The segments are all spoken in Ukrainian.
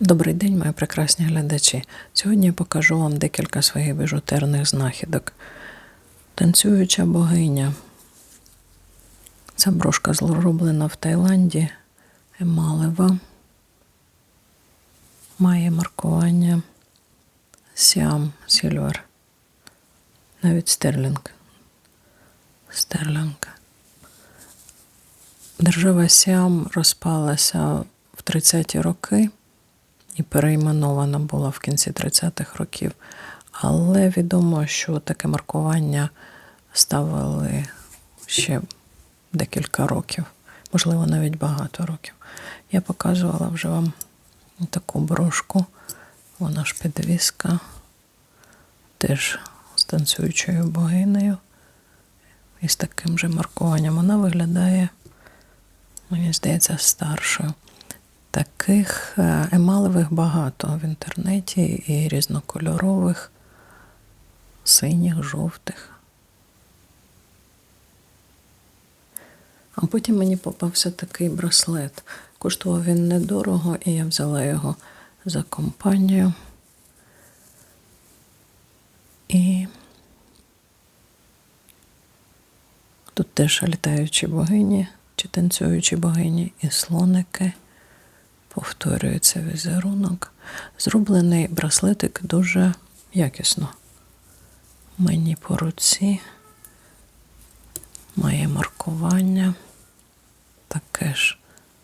Добрий день, мої прекрасні глядачі. Сьогодні я покажу вам декілька своїх біжутерних знахідок. Танцююча богиня. Ця брошка зроблена в Таїланді, емалева. Має маркування Siam Silver. Навіть стерлінг. Стерлінг. Держава Сіам розпалася в 30-ті роки і перейменована була в кінці 30-х років. Але відомо, що таке маркування ставили ще декілька років, можливо, навіть багато років. Я показувала вже вам таку брошку, вона ж підвіска, теж з танцюючою богинею. І з таким же маркуванням. Вона виглядає, мені здається, старшою. Таких е, емалевих багато в інтернеті і різнокольорових, синіх, жовтих. А потім мені попався такий браслет. Коштував він недорого, і я взяла його за компанію. І тут теж літаючі богині чи танцюючі богині і слоники. Повторюється візерунок. Зроблений браслетик дуже якісно. Мені по руці має маркування. Таке ж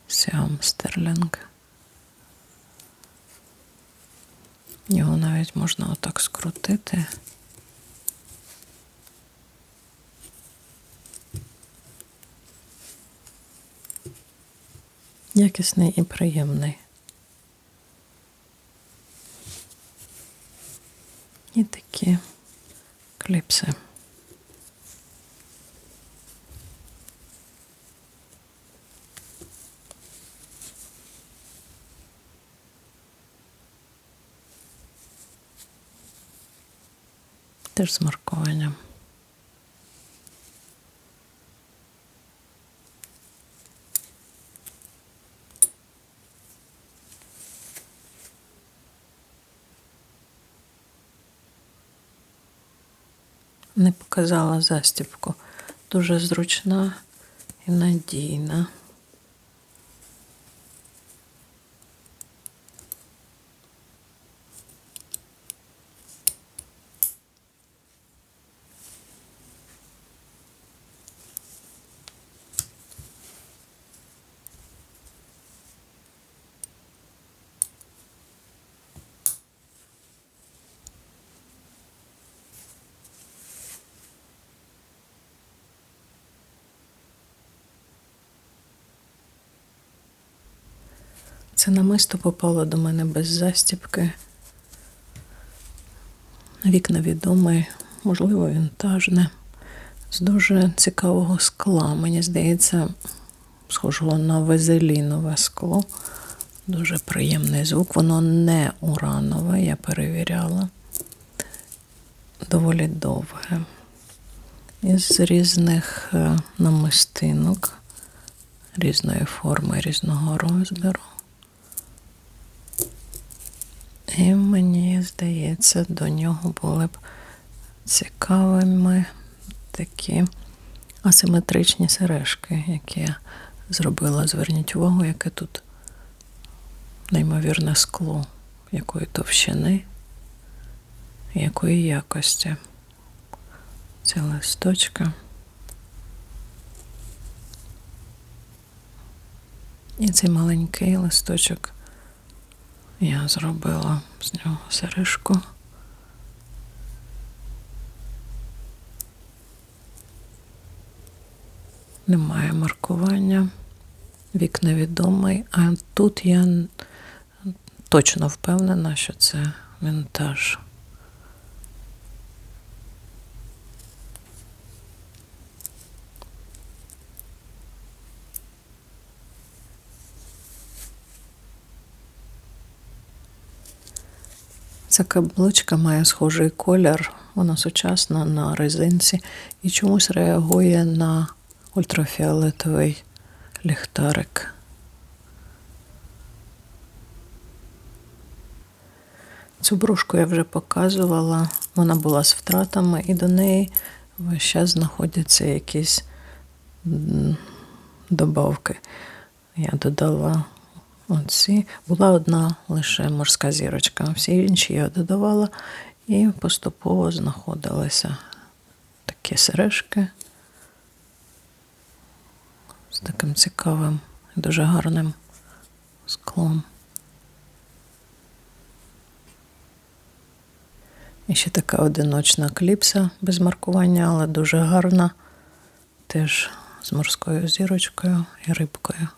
Сіам Стерлінг. Його навіть можна отак скрутити. Якісний і приємний. І такі кліпси. Теж з маркуванням. Показала застібку. Дуже зручна і надійна. Це намисто попало до мене без застібки. Вікна відоме, можливо, вінтажне, з дуже цікавого скла. Мені здається, схожого на вазелінове скло. Дуже приємний звук. Воно не уранове, я перевіряла. Доволі довге. Із різних е, намистинок, різної форми, різного розміру. І мені здається, до нього були б цікавими такі асиметричні сережки, які я зробила. Зверніть увагу, яке тут неймовірне скло, якої товщини, якої якості. Це листочка. І цей маленький листочок я зробила з нього сережку. Немає маркування, вік невідомий, а тут я точно впевнена, що це вінтаж. Ця каблучка має схожий колір, вона сучасна на резинці і чомусь реагує на ультрафіолетовий ліхтарик. Цю брошку я вже показувала. Вона була з втратами, і до неї весь час знаходяться якісь добавки. Я додала оці. Була одна лише морська зірочка. Всі інші я додавала і поступово знаходилися такі сережки з таким цікавим, дуже гарним склом. І ще така одиночна кліпса без маркування, але дуже гарна. Теж з морською зірочкою і рибкою.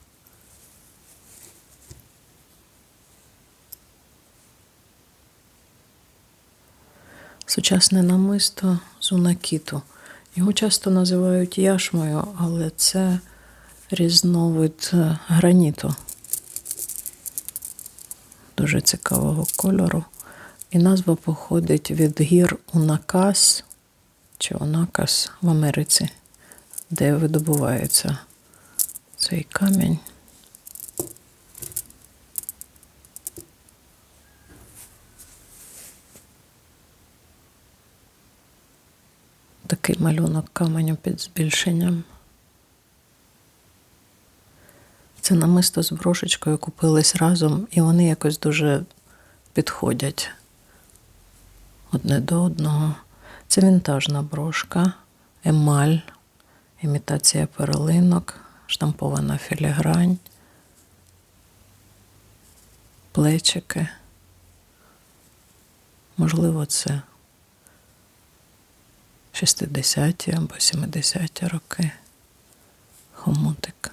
Сучасне намисто з унакіту. Його часто називають яшмою, але це різновид е, граніту. Дуже цікавого кольору. І назва походить від гір Унакас чи Унакас в Америці, де видобувається цей камінь. Такий малюнок каменю під збільшенням. Це намисто з брошечкою купились разом, і вони якось дуже підходять одне до одного. Це вінтажна брошка, емаль, імітація перлинок, штампована філігрань, плечики. Можливо, це 60-ті або 70-ті роки. Хомутик.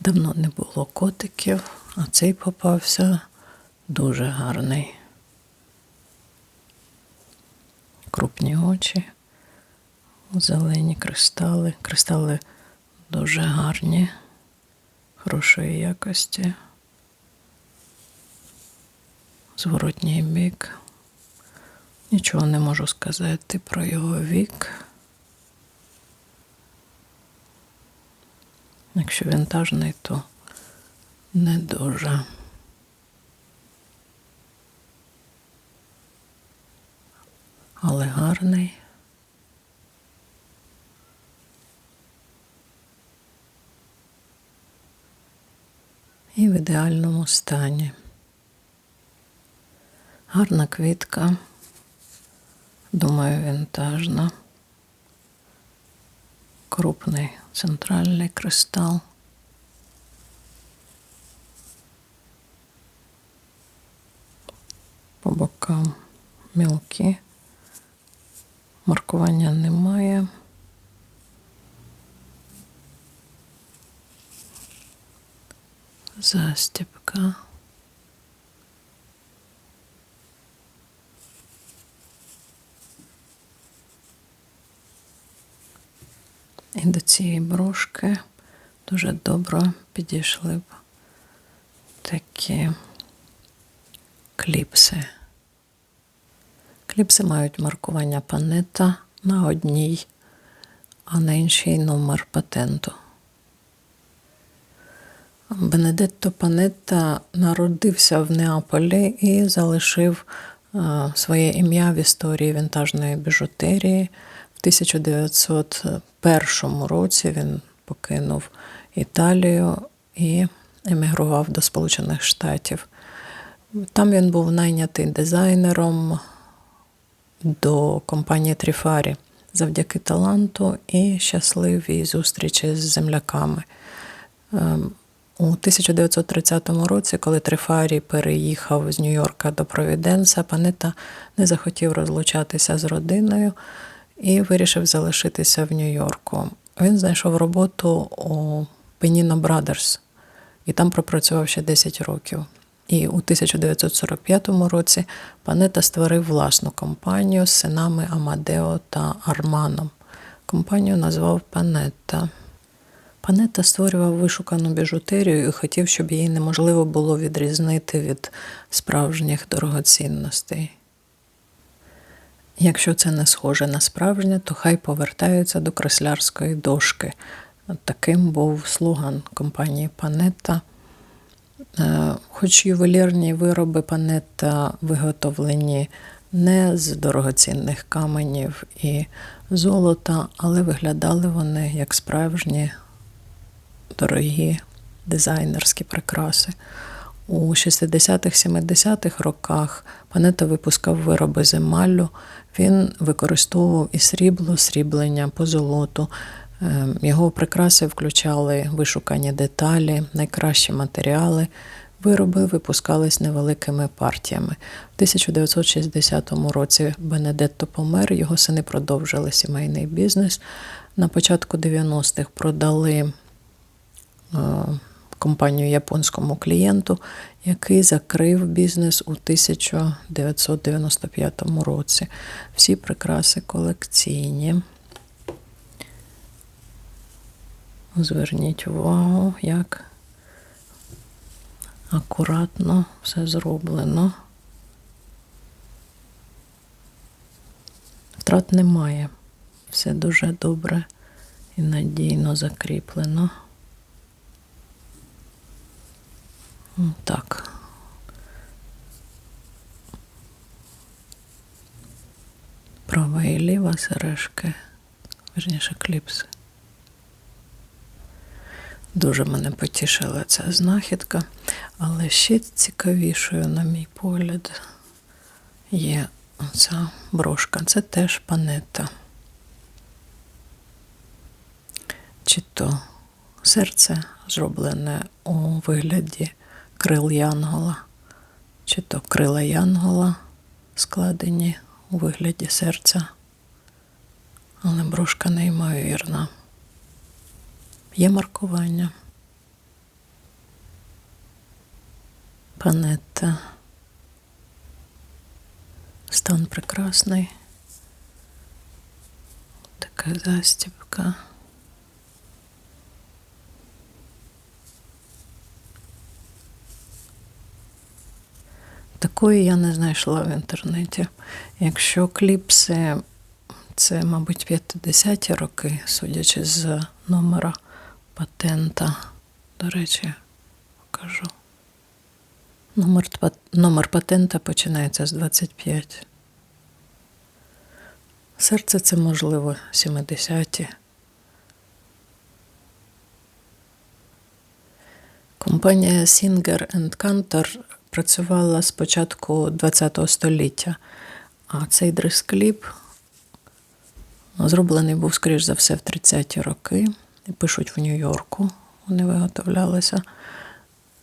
Давно не було котиків, а цей попався дуже гарний. Крупні очі, зелені кристали. Кристали дуже гарні, хорошої якості. Зворотній бік. Нічого не можу сказати про його вік. Якщо вінтажний, то не дуже. Але гарний. І в ідеальному стані. Гарна квітка, думаю, вінтажна крупний центральний кристал. По бокам мілкі. Маркування немає. Застіпка. І до цієї брошки дуже добре підійшли б такі кліпси. Кліпси мають маркування панета на одній, а на іншій номер патенту. Бенедетто Панетта народився в Неаполі і залишив своє ім'я в історії вінтажної біжутерії. В 1901 році він покинув Італію і емігрував до Сполучених Штатів. Там він був найнятий дизайнером до компанії Тріфарі завдяки таланту і щасливій зустрічі з земляками. У 1930 році, коли Трифарі переїхав з Нью-Йорка до Провіденса, Панета не захотів розлучатися з родиною і вирішив залишитися в Нью-Йорку. Він знайшов роботу у Penino Brothers і там пропрацював ще 10 років. І у 1945 році Панета створив власну компанію з синами Амадео та Арманом. Компанію назвав Панетта. Створював вишукану біжутерію і хотів, щоб її неможливо було відрізнити від справжніх дорогоцінностей. Якщо це не схоже на справжнє, то хай повертаються до креслярської дошки. Таким був слоган компанії Панетта. Е, Хоч ювелірні вироби Панетта виготовлені не з дорогоцінних каменів і золота, але виглядали вони як справжні дорогі дизайнерські прикраси. У 60-х, 70-х роках Панета випускав вироби з емаллю. Він використовував і срібло, сріблення, позолоту. Е, Його прикраси включали вишукані деталі, найкращі матеріали. Вироби випускались невеликими партіями. В 1960 році Бенедетто помер, його сини продовжили сімейний бізнес. На початку 90-х продали компанію японському клієнту, який закрив бізнес у 1995 році. Всі прикраси колекційні. Зверніть увагу, як акуратно все зроблено. Втрат немає. Все дуже добре і надійно закріплено. Так. Права і ліва сережки, верніше кліпси. Дуже мене потішила ця знахідка, але ще цікавішою, на мій погляд, є ця брошка. Це теж панета. Чи то серце зроблене у вигляді крил Янгола, чи то крила Янгола складені у вигляді серця. Але брошка неймовірна. Є маркування. Панетта. Стан прекрасний. Така застібка. Такої я не знайшла в інтернеті. Якщо кліпси, це, мабуть, 50-ті роки, судячи з номера патента. До речі, покажу. Номер, номер патента починається з 25. Серце це, можливо, 70-ті. Компанія Singer Cantor працювала з початку ХХ століття, а цей дрес-кліп зроблений був, скоріш за все, в 30-ті роки. Пишуть в Нью-Йорку, вони виготовлялися.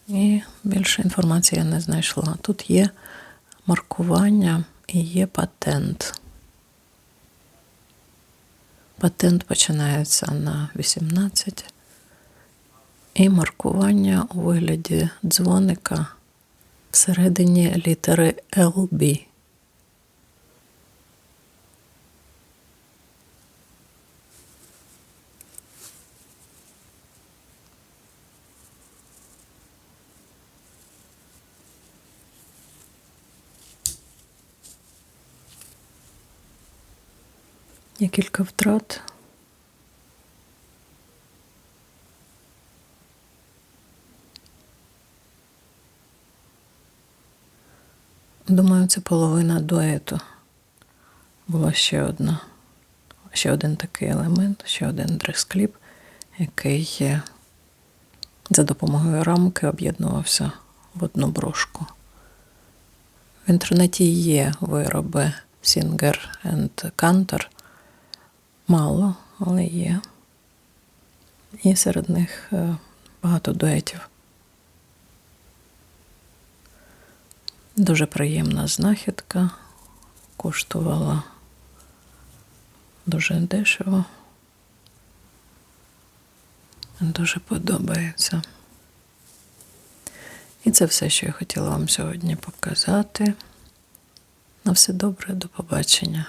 І більше інформації я не знайшла. Тут є маркування і є патент. Патент починається на 18. І маркування у вигляді дзвоника всередині літери LB. Є кілька втрат. Думаю, це половина дуету. Була ще одна, ще один такий елемент, ще один дрес-кліп, який за допомогою рамки об'єднувався в одну брошку. В інтернеті є вироби Singer and Cantor. Мало, але є. І серед них е, багато дуетів. Дуже приємна знахідка. Коштувала дуже дешево. Дуже подобається. І це все, що я хотіла вам сьогодні показати. На все добре, до побачення.